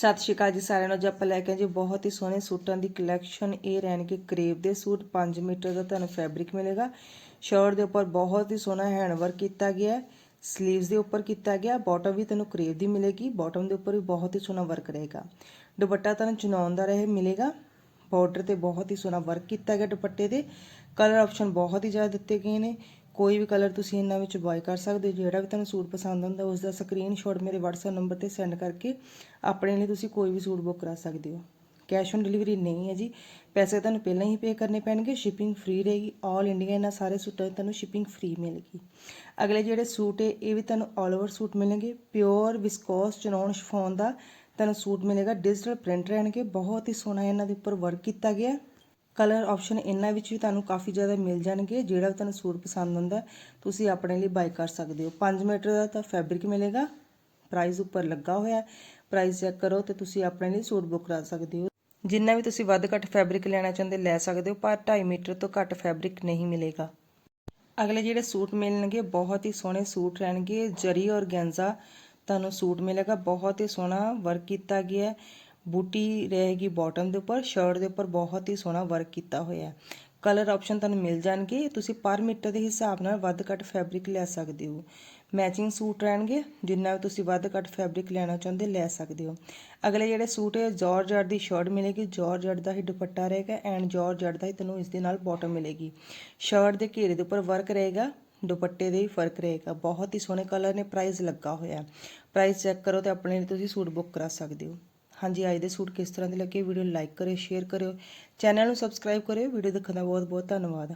ਸਤਿ ਸ਼੍ਰੀ ਅਕਾਲ ਜੀ ਸਾਰਿਆਂ ਨੂੰ। ਅੱਜ ਆਪਾਂ ਲੈ ਕੇ ਜੀ ਬਹੁਤ ਹੀ ਸੋਹਣੇ ਸੂਟਾਂ ਦੀ ਕਲੈਕਸ਼ਨ ਇਹ ਰਹਿਣਗੇ ਕਰੇਬ ਦੇ ਸੂਟ। 5 ਮੀਟਰ ਦਾ ਤੁਹਾਨੂੰ ਫੈਬਰਿਕ ਮਿਲੇਗਾ। ਸ਼ਰਟ ਦੇ ਉੱਪਰ ਬਹੁਤ ਹੀ ਸੋਹਣਾ ਹੈਂਡ ਵਰਕ ਕੀਤਾ ਗਿਆ ਹੈ। ਸਲੀਵਸ ਦੇ ਉੱਪਰ ਕੀਤਾ ਗਿਆ ਬਾਟਮ ਵੀ ਤੁਹਾਨੂੰ ਕਰੇਬ ਦੀ ਮਿਲੇਗੀ। ਬਾਟਮ ਦੇ ਉੱਪਰ ਵੀ ਬਹੁਤ ਹੀ ਸੋਹਣਾ ਵਰਕ ਰਹੇਗਾ। ਦੁਪੱਟਾ ਤੁਹਾਨੂੰ ਚੁਣਾਉਣ ਦਾ ਰਹੇ ਮਿਲੇਗਾ। ਬਾਰਡਰ ਤੇ ਬਹੁਤ ਹੀ ਸੋਹਣਾ ਵਰਕ ਕੀਤਾ ਗਿਆ ਦੁਪੱਟੇ ਦੇ। ਕਲਰ ਆਪਸ਼ਨ ਬਹੁਤ ਹੀ ਜ਼ਿਆਦਾ ਦਿੱਤੇ ਗਏ ਨੇ। ਕੋਈ ਵੀ ਕਲਰ ਤੁਸੀਂ ਇਹਨਾਂ ਵਿੱਚ ਬਾਈ ਕਰ ਸਕਦੇ ਹੋ, ਜਿਹੜਾ ਵੀ ਤੁਹਾਨੂੰ ਸੂਟ ਪਸੰਦ ਆਉਂਦਾ ਉਸ ਦਾ ਸਕਰੀਨਸ਼ਾਟ ਮੇਰੇ WhatsApp ਨੰਬਰ ਤੇ ਸੈਂਡ ਕਰਕੇ ਆਪਣੇ ਲਈ ਤੁਸੀਂ ਕੋਈ ਵੀ ਸੂਟ ਬੁੱਕ ਕਰਾ ਸਕਦੇ ਹੋ। ਕੈਸ਼ ਔਨ ਡਿਲੀਵਰੀ ਨਹੀਂ ਹੈ ਜੀ। ਪੈਸੇ ਤੁਹਾਨੂੰ ਪਹਿਲਾਂ ਹੀ ਪੇ ਕਰਨੇ ਪੈਣਗੇ ਸ਼ਿਪਿੰਗ ਫ੍ਰੀ ਰਹੇਗੀ। 올 ਇੰਡੀਆ ਇਹਨਾਂ ਸਾਰੇ ਸੂਟਾਂ ਦੀ ਤੁਹਾਨੂੰ ਸ਼ਿਪਿੰਗ ਫ੍ਰੀ ਮਿਲੇਗੀ। ਅਗਲੇ ਜਿਹੜੇ ਸੂਟ ਹੈ, ਇਹ ਵੀ ਤੁਹਾਨੂੰ 올 ਓਵਰ ਸੂਟ ਮਿਲਣਗੇ। ਪਿਓਰ ਵਿਸਕੋਸ ਚਨੌਨ ਸ਼ਿਫੋਨ ਦਾ ਤੁਹਾਨੂੰ ਸੂਟ ਮਿਲੇਗਾ। ਡਿਜੀਟਲ ਪ੍ਰਿੰਟ ਰਹਿਣਗੇ। ਬਹੁਤ ਹੀ ਸੋਹਣਾ ਇਹਨਾਂ ਦੇ ਉੱਪਰ ਵਰਕ ਕੀਤਾ ਗਿਆ। ਕਲਰ ਆਪਸ਼ਨ ਇਹਨਾਂ ਵਿੱਚ ਵੀ ਤੁਹਾਨੂੰ ਕਾਫੀ ਜ਼ਿਆਦਾ ਮਿਲ ਜਾਣਗੇ, ਜਿਹੜਾ ਵੀ ਤੁਹਾਨੂੰ ਸੂਟ ਪਸੰਦ ਆਉਂਦਾ ਤੁਸੀਂ ਆਪਣੇ ਲਈ ਬਾਈ ਕਰ ਸਕਦੇ ਹੋ। 5 ਮੀਟਰ ਦਾ ਤਾਂ ਫੈਬਰਿਕ ਮਿਲੇਗਾ ਪ੍ਰਾਈਸ ਉੱਪਰ ਲੱਗਾ ਹੋਇਆ ਪ੍ਰਾਈਸ ਚੈੱਕ ਕਰੋ ਤੇ ਤੁਸੀਂ ਆਪਣੇ ਲਈ ਸੂਟ ਬੁੱਕ ਕਰਾ ਸਕਦੇ ਹੋ। ਜਿੰਨਾ ਵੀ ਤੁਸੀਂ ਵੱਧ ਘੱਟ ਫੈਬਰਿਕ ਲੈਣਾ ਚਾਹੁੰਦੇ ਲੈ ਸਕਦੇ ਹੋ, ਪਰ 2.5 ਮੀਟਰ ਤੋਂ ਘੱਟ ਫੈਬਰਿਕ ਨਹੀਂ ਮਿਲੇਗਾ। ਅਗਲੇ ਜਿਹੜੇ ਸੂਟ ਮਿਲਣਗੇ, ਬਹੁਤ ਹੀ ਸੋਹਣੇ ਸੂਟ ਰਹਿਣਗੇ। ਜਰੀ ਔਰ ਗੈਂਜ਼ਾ ਤੁਹਾਨੂੰ ਸੂਟ ਮਿਲੇਗਾ, ਬਹੁਤ ਹੀ ਸੋਹਣਾ ਵਰਕ ਕੀਤਾ ਗਿਆ ਹੈ। ਬੂਟੀ ਰਹੇਗੀ ਬਾਟਮ ਦੇ ਉੱਪਰ ਸ਼ਰਟ ਦੇ ਉੱਪਰ ਬਹੁਤ ਹੀ ਸੋਹਣਾ ਵਰਕ ਕੀਤਾ ਹੋਇਆ ਹੈ। ਕਲਰ ਆਪਸ਼ਨ ਤੁਹਾਨੂੰ ਮਿਲ ਜਾਣਗੇ। ਤੁਸੀਂ ਪਰ ਮੀਟਰ ਦੇ ਹਿਸਾਬ ਨਾਲ ਵੱਧ ਘੱਟ ਫੈਬਰਿਕ ਲੈ ਸਕਦੇ ਹੋ। ਮੈਚਿੰਗ ਸੂਟ ਰਹਿਣਗੇ, ਜਿੰਨਾ ਵੀ ਤੁਸੀਂ ਵੱਧ ਘੱਟ ਫੈਬਰਿਕ ਲੈਣਾ ਚਾਹੁੰਦੇ ਲੈ ਸਕਦੇ ਹੋ। ਅਗਲੇ ਜਿਹੜੇ ਸੂਟ ਹੈ ਜਾਰਜਟ ਦੀ ਸ਼ਰਟ ਮਿਲੇਗੀ। ਜਾਰਜਟ ਦਾ ਹੀ ਦੁਪੱਟਾ ਰਹੇਗਾ ਐਂਡ ਜਾਰਜਟ ਦਾ ਹੀ ਤੁਹਾਨੂੰ ਇਸ ਦੇ ਨਾਲ ਬਾਟਮ ਮਿਲੇਗੀ। ਸ਼ਰਟ ਦੇ ਘੇਰੇ ਦੇ ਉੱਪਰ ਵਰਕ ਰਹੇਗਾ, ਦੁਪੱਟੇ ਦੇ ਹੀ ਫ਼ਰਕ ਰਹੇਗਾ। ਬਹੁਤ ਹੀ ਸੋਹਣੇ ਕਲਰ ਨੇ ਪ੍ਰਾਈਸ ਲੱਗਾ ਹੋਇਆ ਪ੍ਰਾਈਸ ਚੈੱਕ ਕਰੋ ਤੇ ਆਪਣੇ ਲਈ ਤੁਸੀਂ ਸੂਟ ਬੁੱਕ ਕਰਾ ਸਕਦੇ ਹੋ। ਹਾਂਜੀ, ਅੱਜ ਦੇ ਸੂਟ ਕਿਸ ਤਰ੍ਹਾਂ ਦੇ ਲੱਗੇ? ਵੀਡੀਓ ਨੂੰ ਲਾਈਕ ਕਰਿਓ ਸ਼ੇਅਰ ਕਰਿਓ ਚੈਨਲ ਨੂੰ ਸਬਸਕ੍ਰਾਈਬ ਕਰਿਓ, ਵੀਡੀਓ ਦੇਖਣ ਦਾ ਬਹੁਤ ਬਹੁਤ ਧੰਨਵਾਦ।